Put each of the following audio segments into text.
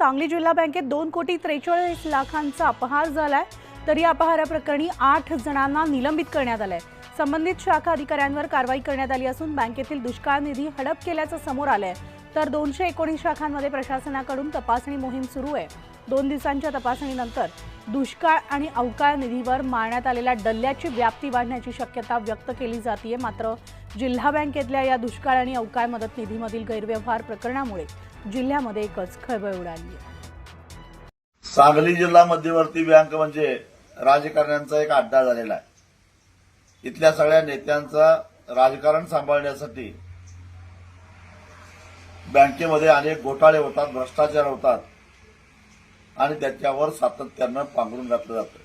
सांगली जिल्हा बँकेत दोन कोटी त्रेचाळीस लाखांचा अपहार झालाय. तर या अपहाराप्रकरणी आठ जणांना निलंबित करण्यात आलंय. संबंधित शाखा अधिकाऱ्यांवर कारवाई करण्यात आली असून बँकेतील दुष्काळ निधी हडप केल्याचं समोर आलंय. तर दोनशे एकोणीस शाखांमध्ये प्रशासनाकडून तपासणी मोहीम सुरू आहे. दोन दिवसांच्या तपासणीनंतर दुष्काळ आणि अवकाळ निधीवर मारण्यात आलेल्या डल्ल्याची व्याप्ती वाढण्याची शक्यता व्यक्त केली जाते मात्र जिल्हा बँकेतल्या या दुष्काळ आणि अवकाळ मदत निधीमधील गैरव्यवहार प्रकरणामुळे जिल्ह्यामध्ये एकच खळबळ उडाली सांगली जिल्हा मध्यवर्ती बँक म्हणजे राजकारण्यांचा एक अड्डा झालेला आहे. इथल्या सगळ्या नेत्यांचा राजकारण सांभाळण्यासाठी बँकेमध्ये अनेक घोटाळे होतात भ्रष्टाचार होतात. आणि त्याच्यावर सातत्यानं पांघरून घातलं जातं.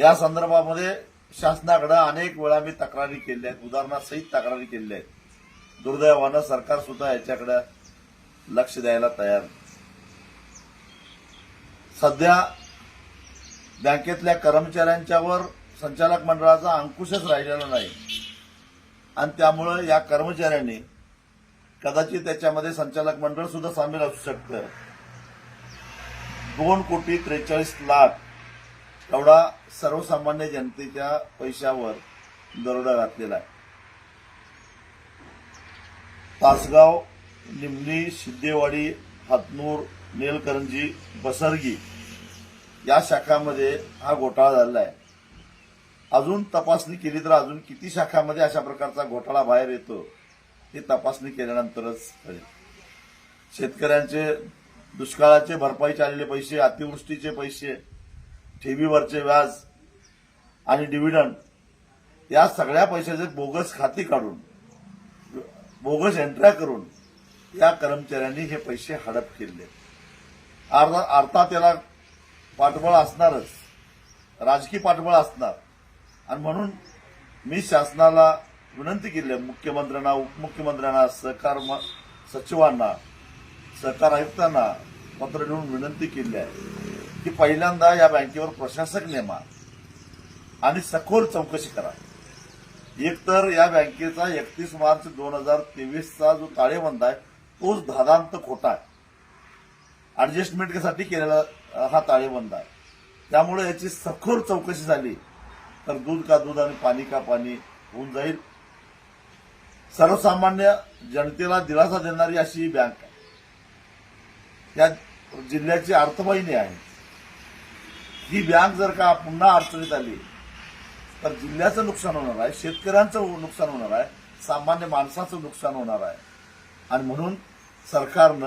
या संदर्भामध्ये शासनाकडे अनेक वेळा मी तक्रारी केल्या आहेत. उदाहरणासहित तक्रारी केल्या आहेत. दुर्दैवानं सरकार सुद्धा याच्याकडे लक्ष द्यायला तयार सध्या बँकेतल्या कर्मचाऱ्यांच्यावर संचालक मंडळाचा अंकुशच राहिलेला नाही. आणि त्यामुळं या कर्मचाऱ्यांनी कदाचित त्याच्यामध्ये संचालक मंडळ सुद्धा सामील असू शकतं. दोन कोटी त्रेचाळीस लाख एवढा सर्वसामान्य जनतेच्या पैशावर दरोडा घातलेला आहे. तासगाव निमणी सिद्धेवाडी हातनूर नेलकरंजी बसरगी या शाखामध्ये हा घोटाळा झालेला आहे. अजून तपासणी केली तर अजून किती शाखामध्ये अशा प्रकारचा घोटाळा बाहेर येतो? ही तपासणी केल्यानंतरच कळेल शेतकऱ्यांचे दुष्काळाचे भरपाईचे आलेले पैसे अतिवृष्टीचे पैसे ठेवीवरचे व्याज आणि डिव्हिडंड या सगळ्या पैशाचे बोगस खाती काढून बोगस एंट्र्या करून या कर्मचाऱ्यांनी हे पैसे हडप केले. अर्धा अर्थात त्याला पाठबळ असणारच राजकीय पाठबळ असणार. आणि म्हणून मी शासनाला विनंती केली आहे. मुख्यमंत्र्यांना उपमुख्यमंत्र्यांना सहकार सचिवांना सहकार आयुक्तांना पत्र लिहून विनंती केली आहे की पहिल्यांदा या बँकेवर प्रशासक नेमा आणि सखोल चौकशी करा. एकतर या बँकेचा एकतीस मार्च दोन हजार तेवीसचा जो ताळेबंद आहे तोच धादांत खोटा आहे. ऍडजस्टमेंटसाठी केलेला हा ताळेबंद आहे. त्यामुळे याची सखोल चौकशी झाली तर दूध का दूध आणि पाणी का पाणी होऊन जाईल. सर्वसामान्य जनतेला दिलासा देणारी अशी ही बँक आहे. या जिल्ह्याची अर्थवाहिनी आहे. ही बँक जर का पुन्हा अडचणीत आली तर जिल्ह्याचं नुकसान होणार आहे शेतकऱ्यांचं नुकसान होणार आहे सामान्य माणसाचं नुकसान होणार आहे. आणि म्हणून सरकारनं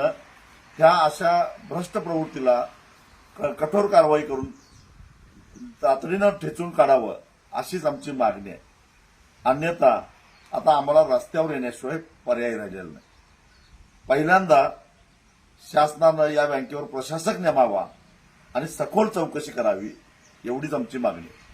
ह्या अशा भ्रष्ट प्रवृत्तीला क- कठोर कारवाई करून तातडीनं ठेचून काढावं अशीच आमची मागणी आहे. अन्यथा आता आम्हाला रस्त्यावर येण्याशिवाय पर्याय राहिलेला नाही. पहिल्यांदा शासनानं या बँकेवर प्रशासक नेमावा आणि सखोल चौकशी करावी एवढीच आमची मागणी. आहे